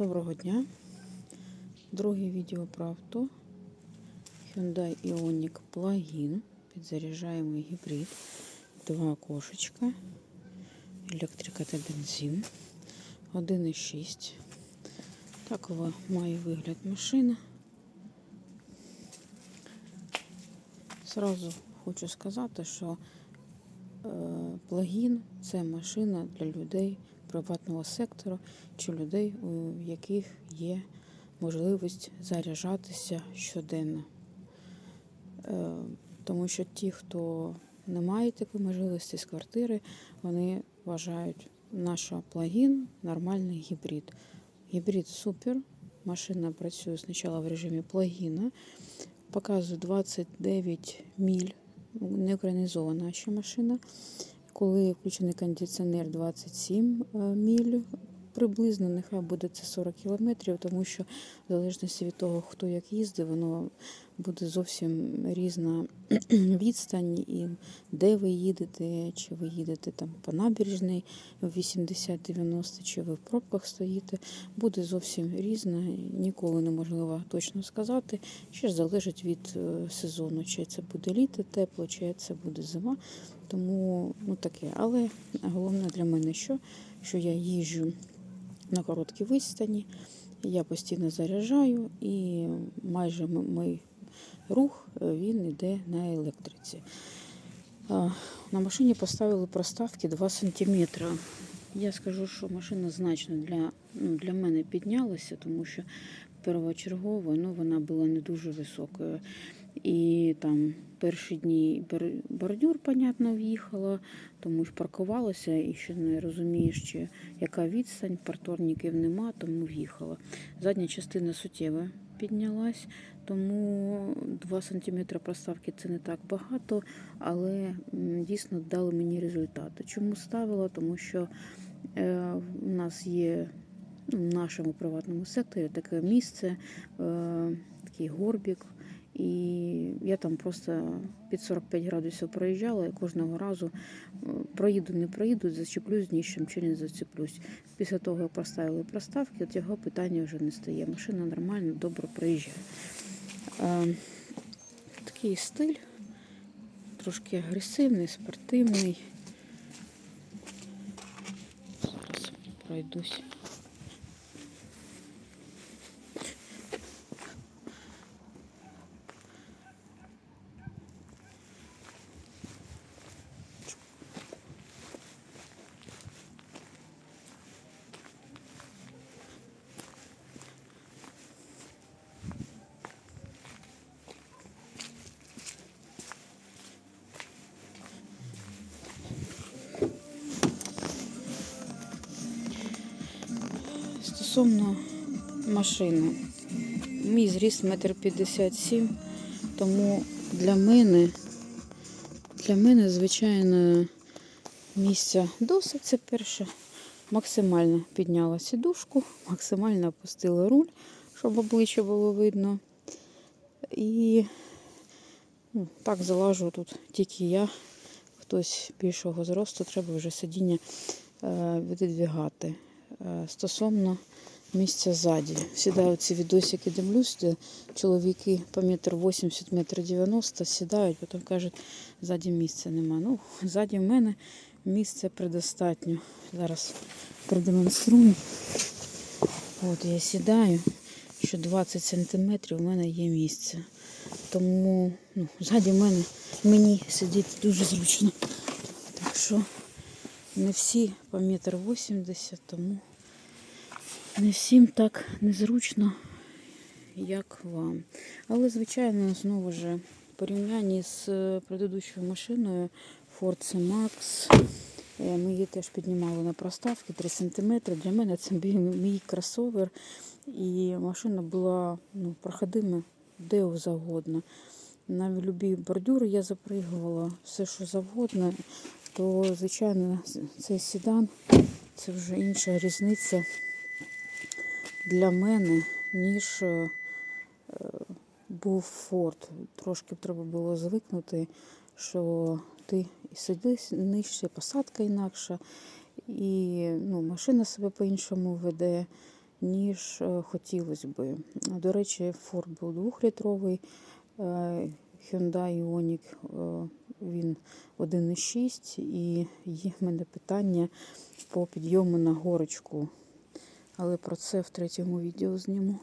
Доброго дня. Друге відео про авто. Hyundai Ioniq Plug-in. Підзаряджаємий гібрид. Два окошечка. Електрика та бензин. 1,6. Такого має вигляд машина. Сразу хочу сказати, що е, плагін це машина для людей приватного сектору чи людей, у яких є можливість заряджатися щоденно. Е, Тому що ті, хто не має такої можливості з квартири, вони вважають наш плагін нормальний гібрид. Гібрид супер. Машина працює спочатку в режимі плагіна. Показує 29 міль. Не українізована ще машина. Коли включений кондиціонер 27 е, міль, приблизно нехай буде це 40 кілометрів, тому що в залежності від того, хто як їздить, воно буде зовсім різна відстань, і де ви їдете, чи ви їдете там по набережній в 80-90, чи ви в пробках стоїте, буде зовсім різна. Nіколи неможливо точно сказати. Ще ж залежить від е, сезону, чи це буде літо тепло, чи це буде зима. Тому ну таке. Але головне для мене, що, що я їжджу на короткій відстані, я постійно заряджаю і майже м- мій рух е, він йде на електриці. На машині поставили проставки 2 см. Я скажу, що машина значно для, ну, для мене піднялася, тому що первочергово ну, вона була не дуже високою. І там перші дні бордюр, понятно, в'їхала, тому ж паркувалася і ще не розумієш, чи яка відстань, парторників нема, тому в'їхала. Задня частина суттєво піднялась, тому 2 см проставки це не так багато, але дійсно дали мені результати. Чому ставила? Тому що е, у нас є в нашому приватному секторі таке місце, е, такий горбік. І я там просто під 45 градусів проїжджала і кожного разу е, проїду, не проїду, зачеплюсь нічим чи не зачеплюсь. Після того, як поставили проставки, от його питання вже не стає. Машина нормально, добре проїжджає. Е, такий стиль, трошки агресивний, спортивний. Зараз пройдусь. Стосовно машини, мій зріст 1,57 м, тому для мене, для мене, звичайно, місця досить це перше. Максимально підняла сідушку, максимально опустила руль, щоб обличчя було видно. І ну, так залажу тут тільки я. Хтось більшого зросту, треба вже сидіння е, віддвігати. Е, Стосовно місця ззаді. Сідаю ці відосики, дивлюсь, де чоловіки по метр 80, метр 90 сідають, потім кажуть, ззаді місця нема. Ну, ззаді в мене місця предостатньо. Зараз продемонструю. От я сідаю, що 20 сантиметрів в мене є місце. Тому ну, ззаді мене мені сидіти дуже зручно. Так що не всі по метр 80, тому не всім так незручно, як вам. Але, звичайно, знову ж в порівнянні з е, предыдущою машиною Ford C-Max, е, ми її теж піднімали на проставки 3 см. Для мене це був мій кросовер. І машина була ну, проходима де завгодно. На любі бордюри я запригувала, все, що завгодно, то, звичайно, цей седан це вже інша різниця для мене, ніж е, е, був Форд. Трошки треба було звикнути, що ти і сидиш нижче, посадка інакша, і ну, машина себе по-іншому веде. ніж е, хотілося би. До речі, Ford був двохлітровий, Hyundai Ioniq він 1,6 і є в мене питання по підйому на горочку. Але про це в третьому відео зніму.